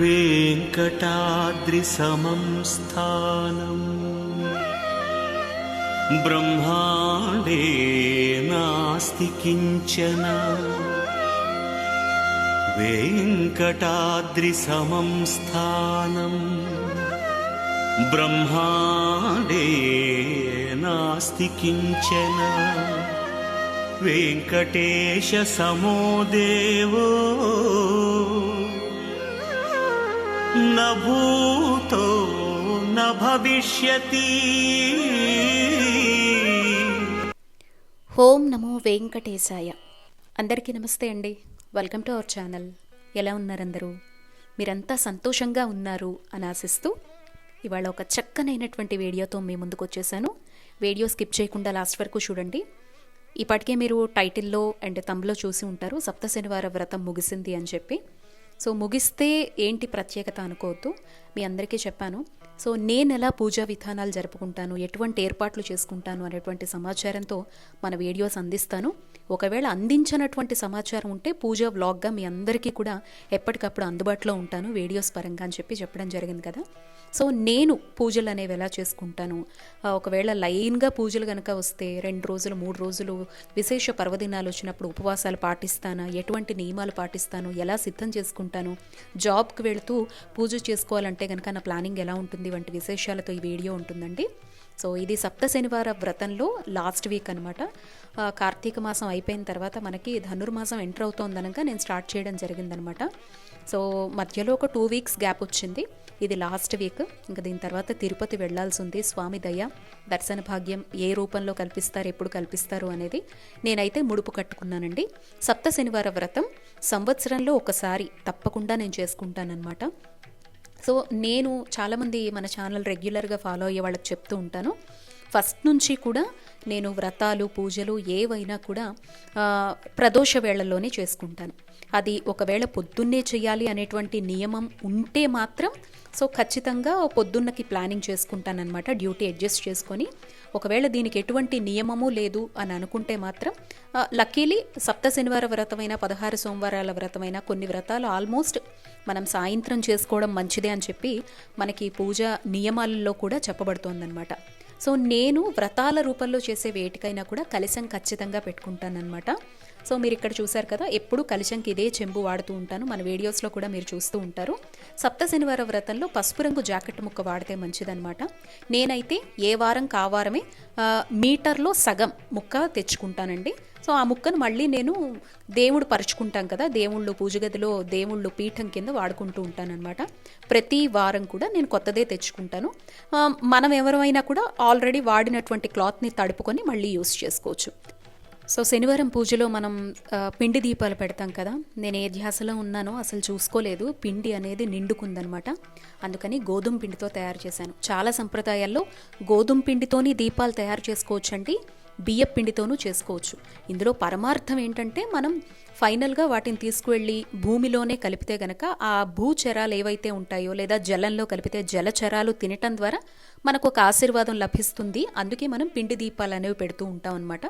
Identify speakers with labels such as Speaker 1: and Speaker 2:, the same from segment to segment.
Speaker 1: वेङ्कटाद्रिसमं स्थानम् ब्रह्माण्डे नास्ति किञ्चन वेङ्कटाद्रिसमं स्थानम् ब्रह्माण्डे नास्ति किञ्चन वेङ्कटेशसमो देवो न भूतो न भविष्यति
Speaker 2: ఓం నమో వెంకటేశాయ అందరికీ నమస్తే అండి వెల్కమ్ టు అవర్ ఛానల్ ఎలా ఉన్నారు అందరూ మీరంతా సంతోషంగా ఉన్నారు అని ఆశిస్తూ ఇవాళ ఒక చక్కనైనటువంటి వీడియోతో మీ ముందుకు వచ్చేసాను వీడియో స్కిప్ చేయకుండా లాస్ట్ వరకు చూడండి ఇప్పటికే మీరు టైటిల్లో అండ్ తమ్లో చూసి ఉంటారు సప్త శనివార వ్రతం ముగిసింది అని చెప్పి సో ముగిస్తే ఏంటి ప్రత్యేకత అనుకోవద్దు. మీ అందరికీ చెప్పాను. సో నేను ఎలా పూజా విధానాలు జరుపుకుంటాను ఎటువంటి ఏర్పాట్లు చేసుకుంటాను అనేటువంటి సమాచారంతో మన వీడియోస్ అందిస్తాను. ఒకవేళ అందించినటువంటి సమాచారం ఉంటే పూజా వ్లాగ్గా మీ అందరికీ కూడా ఎప్పటికప్పుడు అందుబాటులో ఉంటాను వీడియోస్ పరంగా అని చెప్పి చెప్పడం జరిగింది కదా. సో నేను పూజలు అనేవి ఎలా చేసుకుంటాను? ఒకవేళ లైన్గా పూజలు కనుక వస్తే రెండు రోజులు మూడు రోజులు విశేష పర్వదినాలు వచ్చినప్పుడు ఉపవాసాలు పాటిస్తానా? ఎటువంటి నియమాలు పాటిస్తాను? ఎలా సిద్ధం చేసుకుంటాను? జాబ్కి వెళుతూ పూజ చేసుకోవాలంటే కనుక నా ప్లానింగ్ ఎలా ఉంటుంది వంటి విశేషాలతో ఈ వీడియో ఉంటుందండి. సో ఇది సప్త శనివార వ్రతంలో లాస్ట్ వీక్ అనమాట కార్తీక మాసం అయిపోయిన తర్వాత మనకి ధనుర్మాసం ఎంటర్ అవుతోందనగా నేను స్టార్ట్ చేయడం జరిగిందనమాట. సో మధ్యలో ఒక టూ వీక్స్ గ్యాప్ వచ్చింది. ఇది లాస్ట్ వీక్ ఇంకా దీని తర్వాత తిరుపతి వెళ్ళాల్సి ఉంది. స్వామి దయ దర్శన భాగ్యం ఏ రూపంలో కల్పిస్తారు ఎప్పుడు కల్పిస్తారు అనేది నేనైతే ముడుపు కట్టుకున్నానండి. సప్త శనివార వ్రతం సంవత్సరంలో ఒకసారి తప్పకుండా నేను చేసుకుంటానన్నమాట. సో నేను చాలామంది మన ఛానల్ రెగ్యులర్గా ఫాలో అయ్యే వాళ్ళకి చెప్తూ ఉంటాను. ఫస్ట్ నుంచి కూడా నేను వ్రతాలు పూజలు ఏవైనా కూడా ప్రదోష వేళల్లోనే చేసుకుంటాను. అది ఒకవేళ పొద్దున్నే చేయాలి అనేటువంటి నియమం ఉంటే మాత్రం సో ఖచ్చితంగా పొద్దున్నకి ప్లానింగ్ చేసుకుంటానన్నమాట డ్యూటీ అడ్జస్ట్ చేసుకొని. ఒకవేళ దీనికి ఎటువంటి నియమము లేదు అని అనుకుంటే మాత్రం లక్కీలీ సప్త శనివార వ్రతమైన పదహారు సోమవారాల వ్రతమైన కొన్ని వ్రతాలు ఆల్మోస్ట్ మనం సాయంత్రం చేసుకోవడం మంచిదే అని చెప్పి మనకి పూజ నియమాలలో కూడా చెప్పబడుతోందనమాట సో నేను వ్రతాల రూపంలో చేసే వేటికైనా కూడా కలశం ఖచ్చితంగా పెట్టుకుంటానన్నమాట. సో మీరు ఇక్కడ చూసారు కదా ఎప్పుడు కలశంకి ఇదే చెంబు వాడుతూ ఉంటాను. మన వీడియోస్లో కూడా మీరు చూస్తూ ఉంటారు. సప్త శనివార వ్రతంలో పసుపు రంగు జాకెట్ ముక్క వాడితే మంచిదనమాట నేనైతే ఏ వారం కావారమే మీటర్లో సగం ముక్క తెచ్చుకుంటానండి. సో ఆ ముక్కను మళ్ళీ నేను దేవుడు పరుచుకుంటాం కదా దేవుళ్ళు పూజ గదిలో దేవుళ్ళు పీఠం కింద వాడుకుంటూ ఉంటానన్నమాట. ప్రతి వారం కూడా నేను కొత్తదే తెచ్చుకుంటాను. మనం ఎవరైనా కూడా ఆల్రెడీ వాడినటువంటి క్లాత్ని తడుపుకొని మళ్ళీ యూస్ చేసుకోవచ్చు. సో శనివారం పూజలో మనం పిండి దీపాలు పెడతాం కదా నేను ఏ ధ్యాసలో ఉన్నానో అసలు చూసుకోలేదు. పిండి అనేది నిండుకుందనమాట అందుకని గోధుమ పిండితో తయారు చేశాను. చాలా సంప్రదాయాల్లో గోధుమ పిండితోని దీపాలు తయారు చేసుకోవచ్చండి. బియ్య పిండితోనూ చేసుకోవచ్చు. ఇందులో పరమార్థం ఏంటంటే మనం ఫైనల్గా వాటిని తీసుకువెళ్ళి భూమిలోనే కలిపితే గనక ఆ భూచరాలు ఏవైతే ఉంటాయో లేదా జలంలో కలిపితే జలచరాలు తినటం ద్వారా మనకు ఒక ఆశీర్వాదం లభిస్తుంది. అందుకే మనం పిండి దీపాలు అనేవి పెడుతూ ఉంటాం అనమాట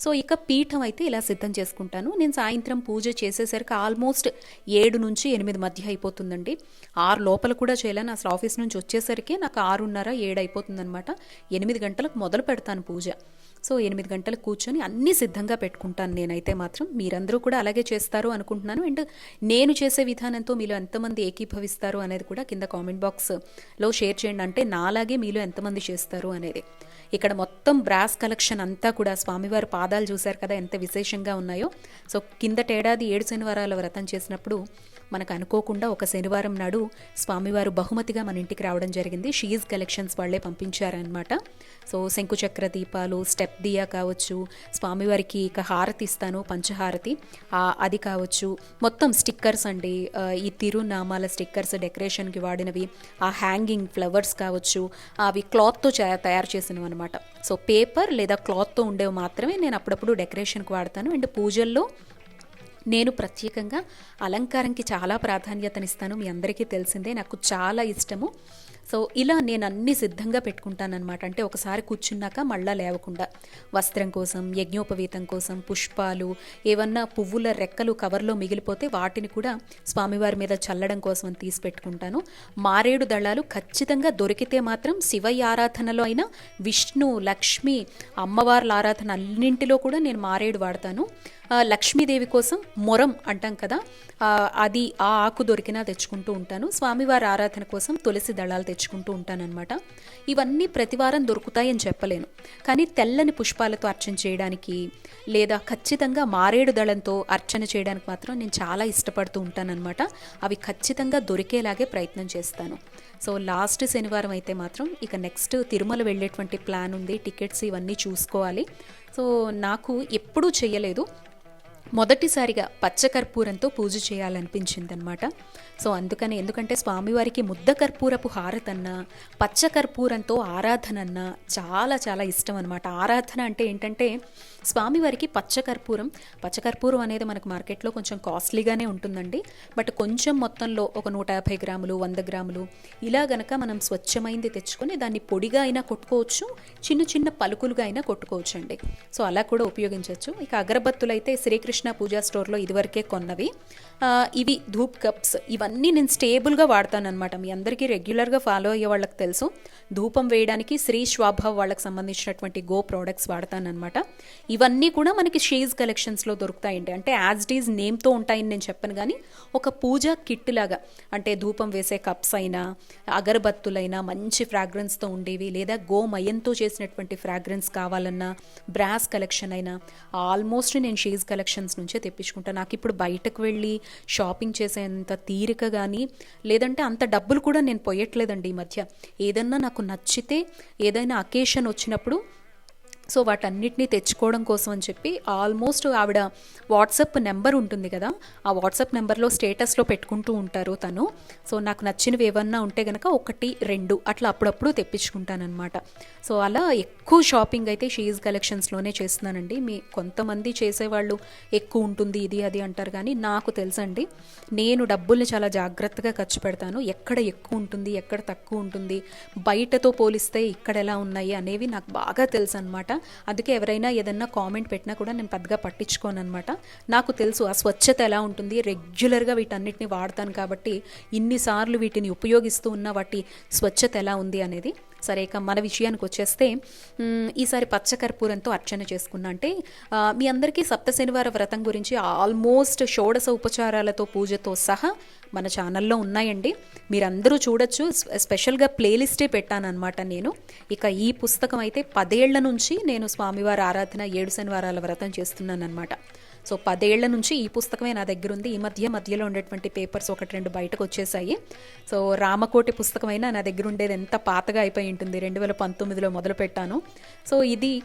Speaker 2: సో ఇక పీఠం అయితే ఇలా సిద్ధం చేసుకుంటాను. నేను సాయంత్రం పూజ చేసేసరికి ఆల్మోస్ట్ ఏడు నుంచి ఎనిమిది మధ్య అయిపోతుందండి. ఆరు లోపల కూడా చేయలేను అసలు ఆఫీస్ నుంచి వచ్చేసరికి నాకు ఆరున్నర ఏడు అయిపోతుందన్నమాట. ఎనిమిది గంటలకు మొదలు పెడతాను పూజ. సో ఎనిమిది గంటలకు కూర్చొని అన్నీ సిద్ధంగా పెట్టుకుంటాను నేనైతే మాత్రం. మీరందరూ కూడా అలాగే చేస్తారు అనుకుంటున్నాను. అండ్ నేను చేసే విధానంతో మీలో ఎంతమంది ఏకీభవిస్తారు అనేది కూడా కింద కామెంట్ బాక్స్లో షేర్ చేయండి. అంటే నాలాగే మీలో ఎంతమంది చేస్తారు అనేది. ఇక్కడ మొత్తం బ్రాస్ కలెక్షన్ అంతా కూడా స్వామివారి పాదాలు చూశారు కదా ఎంత విశేషంగా ఉన్నాయో. సో కిందటేడాది ఏడు శనివారాల వ్రతం చేసినప్పుడు మనకు అనుకోకుండా ఒక శనివారం నాడు స్వామివారు బహుమతిగా మన ఇంటికి రావడం జరిగింది. షీజ్ కలెక్షన్స్ వాళ్ళే పంపించారనమాట సో శంకుచక్ర దీపాలు స్టెప్ దియా కావచ్చు స్వామివారికి ఇక హారతి ఇస్తాను పంచహారతి. అది కావచ్చు. మొత్తం స్టిక్కర్స్ అండి. ఈ తిరునామాల స్టిక్కర్స్ డెకరేషన్కి వాడినవి. ఆ హ్యాంగింగ్ ఫ్లవర్స్ కావచ్చు అవి క్లాత్తో తయారు చేసినవి అనమాట సో పేపర్ లేదా క్లాత్తో ఉండేవి మాత్రమే నేను అప్పుడప్పుడు డెకరేషన్కి వాడతాను. అండ్ పూజల్లో నేను ప్రత్యేకంగా అలంకారంకి చాలా ప్రాధాన్యతనిస్తాను. మీ అందరికీ తెలిసిందే. నాకు చాలా ఇష్టము. సో ఇలా నేను అన్ని సిద్ధంగా పెట్టుకుంటానమాట అంటే ఒకసారి కూర్చున్నాక మళ్ళా లేవకుండా. వస్త్రం కోసం యజ్ఞోపవీతం కోసం పుష్పాలు ఏమన్నా పువ్వుల రెక్కలు కవర్లో మిగిలిపోతే వాటిని కూడా స్వామివారి మీద చల్లడం కోసం అని తీసి పెట్టుకుంటాను. మారేడు దళాలు ఖచ్చితంగా దొరికితే మాత్రం శివయ్య ఆరాధనలో అయినా విష్ణు లక్ష్మి అమ్మవార్ల ఆరాధన అన్నింటిలో కూడా నేను మారేడు వాడతాను. లక్ష్మీదేవి కోసం మొరం అంటాం కదా. అది ఆ ఆకు దొరికినా తెచ్చుకుంటూ ఉంటాను. స్వామివారి ఆరాధన కోసం తులసి దళాలు తెచ్చుకుంటూ ఉంటానన్నమాట. ఇవన్నీ ప్రతివారం దొరుకుతాయని చెప్పలేను. కానీ తెల్లని పుష్పాలతో అర్చన చేయడానికి లేదా ఖచ్చితంగా మారేడు దళంతో అర్చన చేయడానికి మాత్రం నేను చాలా ఇష్టపడుతూ ఉంటానన్నమాట. అవి ఖచ్చితంగా దొరికేలాగే ప్రయత్నం చేస్తాను. సో లాస్ట్ శనివారం అయితే మాత్రం ఇక నెక్స్ట్ తిరుమల వెళ్ళేటువంటి ప్లాన్ ఉంది. టికెట్స్ ఇవన్నీ చూసుకోవాలి. సో నాకు ఎప్పుడూ చేయలేదు మొదటిసారిగా పచ్చకర్పూరంతో పూజ చేయాలనిపించిందనమాట సో అందుకని ఎందుకంటే స్వామివారికి ముద్ద కర్పూరపు హారతన్నా పచ్చకర్పూరంతో ఆరాధన అన్న చాలా చాలా ఇష్టం అనమాట ఆరాధన అంటే ఏంటంటే స్వామివారికి పచ్చకర్పూరం పచ్చకర్పూరం అనేది మనకు మార్కెట్లో కొంచెం కాస్ట్లీగానే ఉంటుందండి. బట్ కొంచెం మొత్తంలో ఒక నూట యాభై గ్రాములు వంద గ్రాములు ఇలా గనక మనం స్వచ్ఛమైంది తెచ్చుకొని దాన్ని పొడిగా అయినా కొట్టుకోవచ్చు చిన్న చిన్న పలుకులుగా అయినా కొట్టుకోవచ్చు అండి సో అలా కూడా ఉపయోగించవచ్చు ఇక అగరబత్తులు అయితే శ్రీకృష్ణ పూజా స్టోర్లో ఇదివరకే కొన్నవి. ఇవి ధూప్ కప్స్. ఇవన్నీ నేను స్టేబుల్గా వాడతానమాట మీ అందరికీ రెగ్యులర్గా ఫాలో అయ్యే వాళ్ళకి తెలుసు. ధూపం వేయడానికి శ్రీ స్వాభావ్ వాళ్ళకి సంబంధించినటువంటి గో ప్రోడక్ట్స్ వాడతానమాట ఇవన్నీ కూడా మనకి షేజ్ కలెక్షన్స్లో దొరుకుతాయండి. అంటే యాజ్ డీజ్ నేమ్తో ఉంటాయని నేను చెప్పను కానీ ఒక పూజ కిట్ లాగా అంటే ధూపం వేసే కప్స్ అయినా అగరబత్తులైనా మంచి ఫ్రాగ్రెన్స్తో ఉండేవి లేదా గో మయంతో చేసినటువంటి ఫ్రాగ్రెన్స్ కావాలన్నా బ్రాస్ కలెక్షన్ అయినా ఆల్మోస్ట్ నేను షేజ్ కలెక్షన్స్ నుంచే తెప్పించుకుంటాను నాకు ఇప్పుడు బయటకు వెళ్ళి షాపింగ్ చేసేంత తీరిక కానీ లేదంటే అంత డబ్బులు కూడా నేను పోయట్లేదండి ఈ మధ్య. ఏదన్నా నాకు నచ్చితే ఏదైనా అకేషన్ వచ్చినప్పుడు సో వాటన్నిటిని తెచ్చుకోవడం కోసం అని చెప్పి ఆల్మోస్ట్ ఆవిడ వాట్సాప్ నెంబర్ ఉంటుంది కదా ఆ వాట్సాప్ నెంబర్లో స్టేటస్లో పెట్టుకుంటూ ఉంటారు తను. సో నాకు నచ్చినవి ఏమన్నా ఉంటే కనుక ఒకటి రెండు అట్లా అప్పుడప్పుడు తెప్పించుకుంటానమాట సో అలా ఎక్కువ షాపింగ్ అయితే షీజ్ కలెక్షన్స్లోనే చేస్తున్నానండి. మీ కొంతమంది చేసేవాళ్ళు ఎక్కువ ఉంటుంది ఇది అది అంటారు కానీ నాకు తెలుసండి నేను డబ్బుల్ని చాలా జాగ్రత్తగా ఖర్చు పెడతాను. ఎక్కడ ఎక్కువ ఉంటుంది ఎక్కడ తక్కువ ఉంటుంది బయటతో పోలిస్తే ఇక్కడ ఎలా ఉన్నాయి అనేవి నాకు బాగా తెలుసు అనమాట అందుకే ఎవరైనా ఏదన్నా కామెంట్ పెట్టినా కూడా నేను పెద్దగా పట్టించుకోను అనమాట నాకు తెలుసు ఆ స్వచ్ఛత ఎలా ఉంటుంది రెగ్యులర్గా వీటన్నిటిని వాడతాను కాబట్టి ఇన్నిసార్లు వీటిని ఉపయోగిస్తూ ఉన్న వాటి స్వచ్ఛత ఎలా ఉంది అనేది. సరే ఇక మన విషయానికి వచ్చేస్తే ఈసారి పచ్చకర్పూరంతో అర్చన చేసుకున్నా అంటే మీ అందరికీ సప్త శనివార వ్రతం గురించి ఆల్మోస్ట్ షోడశ ఉపచారాలతో పూజతో సహా మన ఛానల్లో ఉన్నాయండి. మీరందరూ చూడొచ్చు. స్పెషల్గా ప్లేలిస్టే పెట్టానన్నమాట నేను. ఇక ఈ పుస్తకం అయితే పదేళ్ళ నుంచి నేను స్వామివారి ఆరాధన ఏడు శనివారాల వ్రతం చేస్తున్నానన్నమాట. సో పదేళ్ళ నుంచి ఈ పుస్తకమే నా దగ్గర ఉంది. ఈ మధ్య మధ్యలో ఉండేటువంటి పేపర్స్ ఒకటి రెండు బయటకు వచ్చేసాయి. సో రామకోటి పుస్తకం అయినా నా దగ్గర ఉండేది ఎంత పాతగా అయిపోయి ఉంటుంది. రెండు వేల పంతొమ్మిదిలో మొదలు పెట్టాను సో ఇది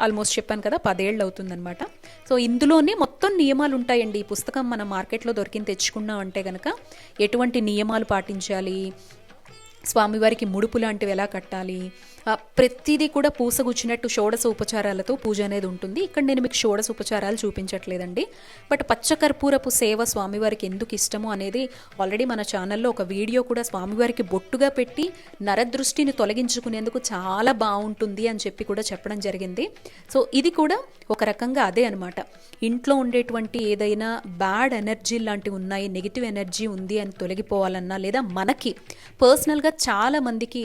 Speaker 2: ఆల్మోస్ట్ చెప్పాను కదా పదేళ్ళు అవుతుందనమాట సో ఇందులోనే మొత్తం నియమాలు ఉంటాయండి. ఈ పుస్తకం మన మార్కెట్లో దొరికింది తెచ్చుకున్నాం అంటే కనుక ఎటువంటి నియమాలు పాటించాలి? స్వామివారికి ముడుపు లాంటివి ఎలా కట్టాలి? ప్రతిదీ కూడా పూసగుచ్చినట్టు షోడశ ఉపచారాలతో పూజ అనేది ఉంటుంది. ఇక్కడ నేను మీకు షోడశ ఉపచారాలు చూపించట్లేదండి. బట్ పచ్చకర్పూరపు సేవ స్వామివారికి ఎందుకు ఇష్టము అనేది ఆల్రెడీ మన ఛానల్లో ఒక వీడియో కూడా స్వామివారికి బొట్టుగా పెట్టి నరదృష్టిని తొలగించుకునేందుకు చాలా బాగుంటుంది అని చెప్పి కూడా చెప్పడం జరిగింది. సో ఇది కూడా ఒక రకంగా అదే అనమాట ఇంట్లో ఉండేటువంటి ఏదైనా బ్యాడ్ ఎనర్జీ లాంటివి ఉన్నాయి నెగిటివ్ ఎనర్జీ ఉంది అని తొలగిపోవాలన్నా లేదా మనకి పర్సనల్గా చాలా మందికి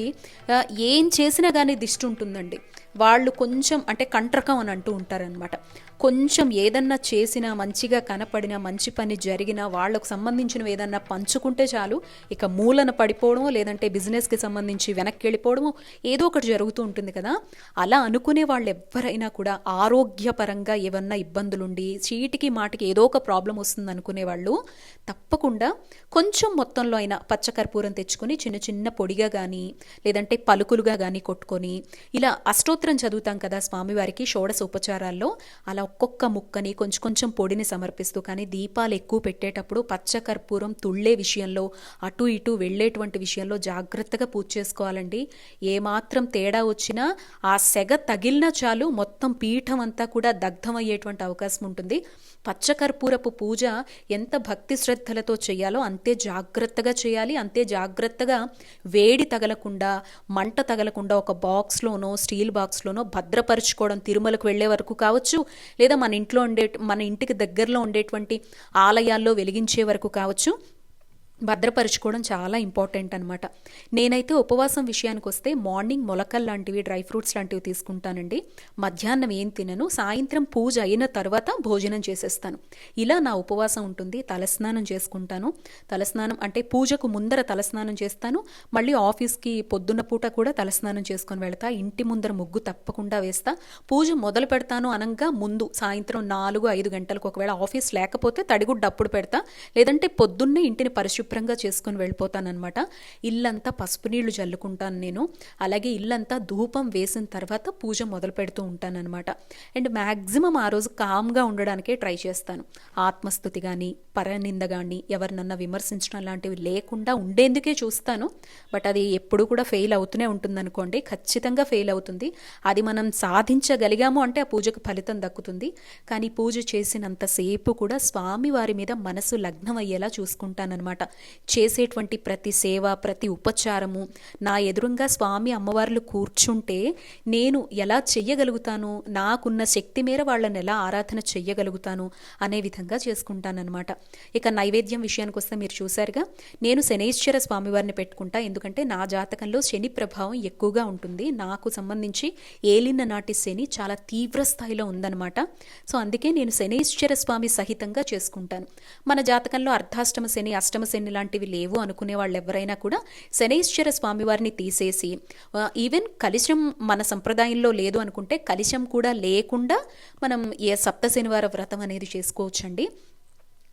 Speaker 2: ఏం చేసినా కానీ దిష్టి ఉంటుందండి. వాళ్ళు కొంచెం అంటే కంట్రకం అని అంటూ ఉంటారనమాట కొంచెం ఏదన్నా చేసినా మంచిగా కనపడినా మంచి పని జరిగినా వాళ్ళకు సంబంధించినవి ఏదన్నా పంచుకుంటే చాలు. ఇక మూలన పడిపోవడమో లేదంటే బిజినెస్కి సంబంధించి వెనక్కి వెళ్ళిపోవడమో ఏదో ఒకటి జరుగుతూ ఉంటుంది కదా. అలా అనుకునే వాళ్ళు ఎవరైనా కూడా ఆరోగ్యపరంగా ఏమన్నా ఇబ్బందులుండి చీటికి మాటికి ఏదో ఒక ప్రాబ్లం వస్తుంది అనుకునే వాళ్ళు తప్పకుండా కొంచెం మొత్తంలో అయినా పచ్చకర్పూరం తెచ్చుకొని చిన్న చిన్న పొడిగా కానీ లేదంటే పలుకులుగా కానీ కొట్టుకొని ఇలా అష్టోత్తరం చదువుతాం కదా స్వామివారికి షోడశ ఉపచారాల్లో అలా ఒక్కొక్క ముక్కని కొంచెం కొంచెం పొడిని సమర్పిస్తూ కానీ దీపాలు ఎక్కువ పెట్టేటప్పుడు పచ్చకర్పూరం తుళ్ళే విషయంలో అటు ఇటు వెళ్ళేటువంటి విషయంలో జాగ్రత్తగా పూజ చేసుకోవాలండి. ఏమాత్రం తేడా వచ్చినా ఆ సెగ తగిలినా చాలు మొత్తం పీఠం అంతా కూడా దగ్ధమయ్యేటువంటి అవకాశం ఉంటుంది. పచ్చకర్పూరపు పూజ ఎంత భక్తి శ్రద్ధలతో చేయాలో అంతే జాగ్రత్తగా చేయాలి. అంతే జాగ్రత్తగా వేడి తగలకుండా మంట తగలకుండా ఒక బాక్స్లోనో స్టీల్ బాక్స్లోనో భద్రపరుచుకోవడం తిరుమలకు వెళ్ళే వరకు కావచ్చు. లేదా మన ఇంట్లో ఉండే మన ఇంటికి దగ్గరలో ఉండేటువంటి ఆలయాల్లో వెలిగించే వరకు కావచ్చు. భద్రపరుచుకోవడం చాలా ఇంపార్టెంట్ అనమాట నేనైతే ఉపవాసం విషయానికి వస్తే మార్నింగ్ మొలకల్ లాంటివి డ్రై ఫ్రూట్స్ లాంటివి తీసుకుంటానండి. మధ్యాహ్నం ఏం తినను సాయంత్రం పూజ అయిన తర్వాత భోజనం చేసేస్తాను. ఇలా నా ఉపవాసం ఉంటుంది తలస్నానం చేసుకుంటాను. తలస్నానం అంటే పూజకు ముందర తలస్నానం చేస్తాను మళ్ళీ ఆఫీస్కి పొద్దున్న పూట కూడా తలస్నానం చేసుకొని వెళతా ఇంటి ముందర ముగ్గు తప్పకుండా వేస్తా. పూజ మొదలు పెడతాను అనగా ముందు సాయంత్రం నాలుగు ఐదు గంటలకు ఒకవేళ ఆఫీస్ లేకపోతే తడిగుడ్డ అప్పుడు పెడతా. లేదంటే పొద్దున్నే ఇంటిని పరిశుభ్రం శుభ్రంగా చేసుకొని వెళ్ళిపోతానమాట ఇల్లంతా పసుపు నీళ్ళు చల్లుకుంటాను నేను. అలాగే ఇల్లంతా ధూపం వేసిన తర్వాత పూజ మొదలు పెడుతూ ఉంటానన్నమాట. అండ్ మ్యాక్సిమం ఆ రోజు కామ్గా ఉండడానికే ట్రై చేస్తాను. ఆత్మస్థుతి కానీ పరనింద కానీ ఎవరినన్నా విమర్శించడం లాంటివి లేకుండా ఉండేందుకే చూస్తాను. బట్ అది ఎప్పుడు కూడా ఫెయిల్ అవుతూనే ఉంటుందనుకోండి. ఖచ్చితంగా ఫెయిల్ అవుతుంది. అది మనం సాధించగలిగాము అంటే ఆ పూజకు ఫలితం దక్కుతుంది. కానీ పూజ చేసినంతసేపు కూడా స్వామి వారి మీద మనసు లగ్నం అయ్యేలా చూసుకుంటానన్నమాట. చేసేటువంటి ప్రతి సేవ ప్రతి ఉపచారము నా ఎదురుగా స్వామి అమ్మవార్లు కూర్చుంటే నేను ఎలా చెయ్యగలుగుతాను? నాకున్న శక్తి మేర వాళ్ళని ఎలా ఆరాధన చెయ్యగలుగుతాను? అనే విధంగా చేసుకుంటానన్నమాట. ఇక నైవేద్యం విషయానికి వస్తే మీరు చూశారుగా నేను శనైశ్వర స్వామివారిని పెట్టుకుంటా. ఎందుకంటే నా జాతకంలో శని ప్రభావం ఎక్కువగా ఉంటుంది. నాకు సంబంధించి ఏలిన నాటి శని చాలా తీవ్ర స్థాయిలో ఉందన్నమాట. సో అందుకే నేను శనైశ్వర స్వామి సహితంగా చేసుకుంటాను. మన జాతకంలో అర్ధాష్టమ శని అష్టమ శని లాంటివి లేవు అనుకునే వాళ్ళు ఎవరైనా కూడా శనైశ్వర స్వామివారిని తీసేసి ఈవెన్ కలిశం మన సంప్రదాయంలో లేదు అనుకుంటే కలిశం కూడా లేకుండా మనం ఏ సప్త శనివార వ్రతం అనేది చేసుకోవచ్చండి.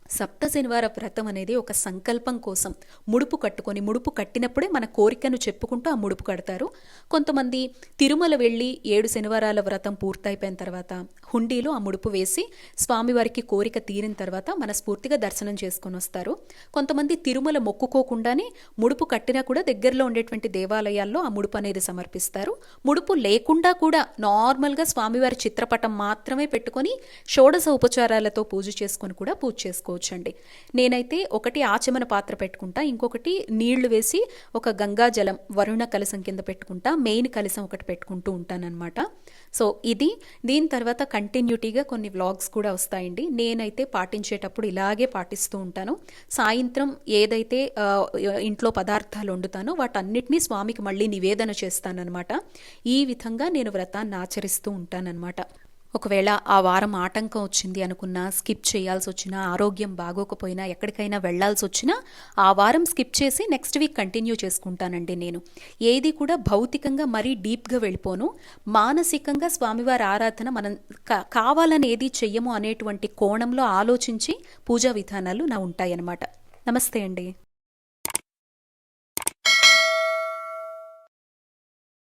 Speaker 2: సప్త శనివార వ్రతం అనేది ఒక సంకల్పం కోసం. ముడుపు కట్టుకొని ముడుపు కట్టినప్పుడే మన కోరికను చెప్పుకుంటూ ఆ ముడుపు కడతారు. కొంతమంది తిరుమల వెళ్ళి ఏడు శనివారాల వ్రతం పూర్తయిపోయిన తర్వాత హుండీలో ఆ ముడుపు వేసి స్వామివారికి కోరిక తీరిన తర్వాత మనస్ఫూర్తిగా దర్శనం చేసుకొని వస్తారు. కొంతమంది తిరుమల మొక్కుకోకుండానే ముడుపు కట్టినా కూడా దగ్గరలో ఉండేటువంటి దేవాలయాల్లో ఆ ముడుపు అనేది సమర్పిస్తారు. ముడుపు లేకుండా కూడా నార్మల్గా స్వామివారి చిత్రపటం మాత్రమే పెట్టుకొని షోడశ ఉపచారాలతో పూజ చేసుకొని కూడా పూజ చేసుకోవచ్చండి నేనైతే ఒకటి ఆచమన పాత్ర పెట్టుకుంటా ఇంకొకటి నీళ్ళు వేసి ఒక గంగా జలం వరుణ కలసం కింద పెట్టుకుంటా మెయిన్ కలసం ఒకటి పెట్టుకుంటూ ఉంటానన్నమాట. సో ఇది దీని తర్వాత కంటిన్యూటీగా కొన్ని వ్లాగ్స్ కూడా వస్తాయండి. నేనైతే పాటించేటప్పుడు ఇలాగే పాటిస్తూ ఉంటాను. సాయంత్రం ఏదైతే ఇంట్లో పదార్థాలు వండుతానో వాటన్నిటినీ స్వామికి మళ్ళీ నివేదన చేస్తానన్నమాట. ఈ విధంగా నేను వ్రతాన్ని ఆచరిస్తూ ఉంటానన్నమాట. ఒకవేళ ఆ వారం ఆటంకం వచ్చింది అనుకున్నా స్కిప్ చేయాల్సి వచ్చినా ఆరోగ్యం బాగోకపోయినా ఎక్కడికైనా వెళ్ళాల్సి వచ్చినా ఆ వారం స్కిప్ చేసి నెక్స్ట్ వీక్ కంటిన్యూ చేసుకుంటానండి నేను. ఏది కూడా భౌతికంగా మరీ డీప్గా వెళ్ళిపోను. మానసికంగా స్వామివారి ఆరాధన మనం కావాలని ఏది చెయ్యము అనేటువంటి కోణంలో ఆలోచించి పూజా విధానాలు నా ఉంటాయన్నమాట. నమస్తే అండి.